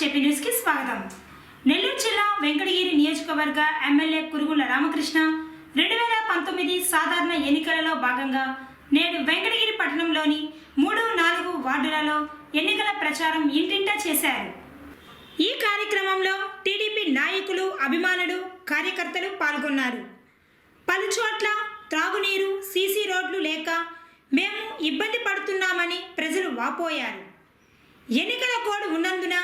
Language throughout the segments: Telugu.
చెప్పి న్యూస్కి స్వాగతం. నెల్లూరు జిల్లా వెంకటగిరి నియోజకవర్గ ఎమ్మెల్యే కురుగుల రామకృష్ణ రెండు వేల పంతొమ్మిది సాధారణ ఎన్నికలలో భాగంగా నేడు వెంకటగిరి పట్టణంలోని మూడు నాలుగు వార్డులలో ఎన్నికల ప్రచారం ఇంటింటా చేశారు. ఈ కార్యక్రమంలో టీడీపీ నాయకులు అభిమానులు కార్యకర్తలు పాల్గొన్నారు. పలుచోట్ల త్రాగునీరు సీసీ రోడ్లు లేక మేము ఇబ్బంది పడుతున్నామని ప్రజలు వాపోయారు. ఎన్నికల కోడ్ ఉన్నందున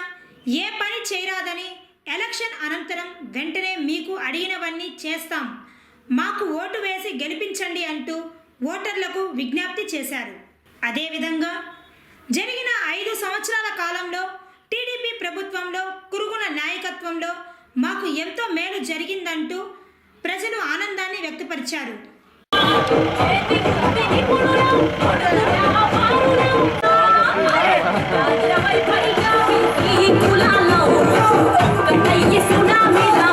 ఏ పని చేయరాదని ఎలక్షన్ అనంతరం వెంటనే మీకు అడిగినవన్నీ చేస్తాం. మాకు ఓటు వేసి గెలిపించండి అంటూ ఓటర్లకు విజ్ఞప్తి చేశారు. అదేవిధంగా జరిగిన ఐదు సంవత్సరాల కాలంలో టీడీపీ ప్రభుత్వంలో కురుగున నాయకత్వంలో మాకు ఎంతో మేలు జరిగిందంటూ ప్రజలు ఆనందాన్ని వ్యక్తపరిచారు. सुना मिला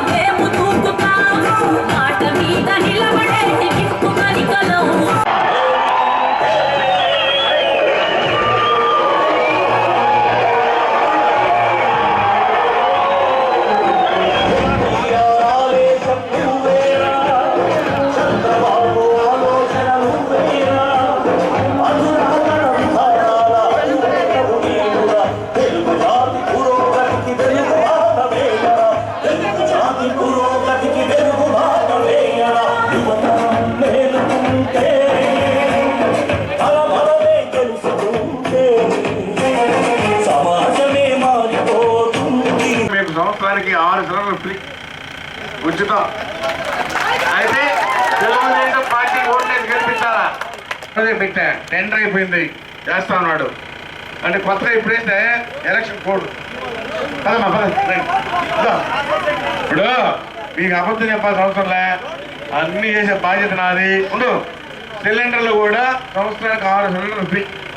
నెలకి ఆరు సిలిండర్లు ఫ్రీ. ఉచితం. అయితే తెలుగుదేశం పార్టీ ఓట్లేసి గెలిపించాలా? పెట్టా. టెండర్ అయిపోయింది. చేస్తా ఉన్నాడు. అంటే కొత్తగా ఇప్పుడైతే ఎలక్షన్ కోడ్. పదమ్మా పద. ఇప్పుడు మీకు అబద్ధం చెప్పాల్సిన అవసరం లే. చేసే బాధ్యత నాది. ఉండు. సిలిండర్లు కూడా సంవత్సరానికి ఆరు సిలిండర్లు ఫ్రీ.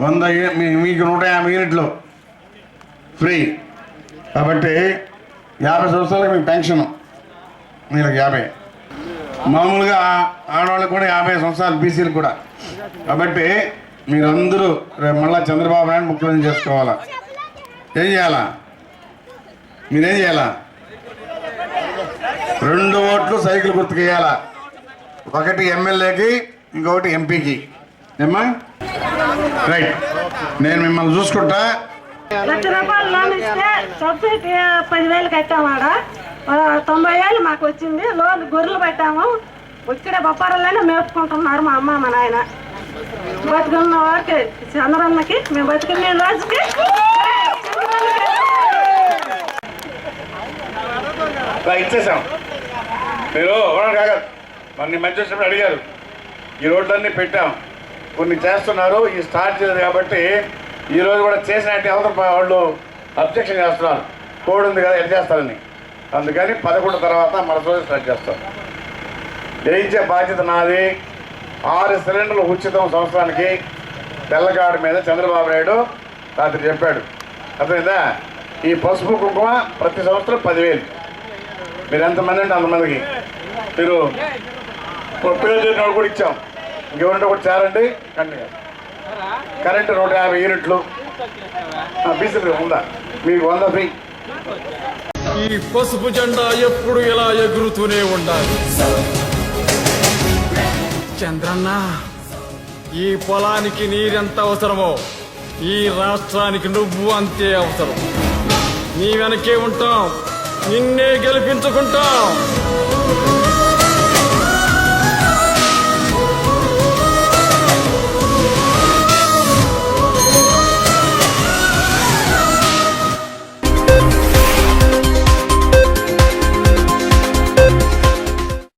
వంద మీ- మీకు నూట యాభై యూనిట్లు. ఫ్రీ. కాబట్టి యాభై సంవత్సరాలకు మీకు పెన్షన్. మీకు యాభై. మామూలుగా ఆడవాళ్ళకి కూడా యాభై సంవత్సరాలు బీసీలు కూడా. కాబట్టి మీరందరూ రేపు మళ్ళీ చంద్రబాబు నాయుడు ముఖ్యమంత్రి చేసుకోవాలా? ఏం చేయాలా? మీరేం చేయాలా? రెండు ఓట్లు సైకిల్ గుర్తుకేయాలా ఒకటి ఎమ్మెల్యేకి ఇంకొకటి ఎంపీకి. ఏమ్మా? రైట్ నేను మిమ్మల్ని చూసుకుంటా. లక్ష రూపాయలు లోన్ ఇస్తే సబ్సిడీ పదివేలు కట్టామాడ తొంభై వేలు మాకు వచ్చింది. లోన్ గొర్రెలు పెట్టాము. ఇక్కడే బొప్పారల్లోనే మేపుకుంటున్నారు మా అమ్మ మా నాయన. బతుకున్న వారికి చంద్రన్నకి మేము బతుకునే రోజుకి. ఇచ్చేసాం. మీరు కాదు. మన మంచి వచ్చినప్పుడు అడిగారు. ఈ రోడ్లన్నీ పెట్టాం. కొన్ని చేస్తున్నారు ఈ స్టార్ట్ చేయలేదు కాబట్టి ఈరోజు కూడా చేసినట్టు అవతల వాళ్ళు అబ్జెక్షన్ చేస్తున్నారు. కోడ్ ఉంది కదా ఎట్ చేస్తారని. అందుకని పదకొండు తర్వాత మన రోజు స్టార్ట్ చేస్తాం. జయించే బాధ్యత నాది. ఆరు సిలిండర్లు ఉచితం సంవత్సరానికి తెల్లగాడు మీద చంద్రబాబు నాయుడు రాత్రి చెప్పాడు. అర్థమైందా? ఈ పసుపు కుంకుమ ప్రతి సంవత్సరం పదివేలు. మీరు ఎంతమంది అంటే అంతమందికి. మీరు పిల్లలు చేసిన కూడా ఇచ్చాం. ఇంకెవరంటే ఒకటి చేరండి. కంటిన్యూ కరెంటు నూట యాభై యూనిట్లు. బీసీ ఉందా? మీకు వంద ఫ్రీ. ఈ పసుపు జెండా ఎప్పుడు ఇలా ఎగురుతూనే ఉండాలి. చంద్రన్న ఈ పొలానికి నీరెంత అవసరమో ఈ రాష్ట్రానికి నువ్వు అంతే అవసరం. నీ వెనకే ఉంటాం నిన్నే గెలిపించుకుంటాం.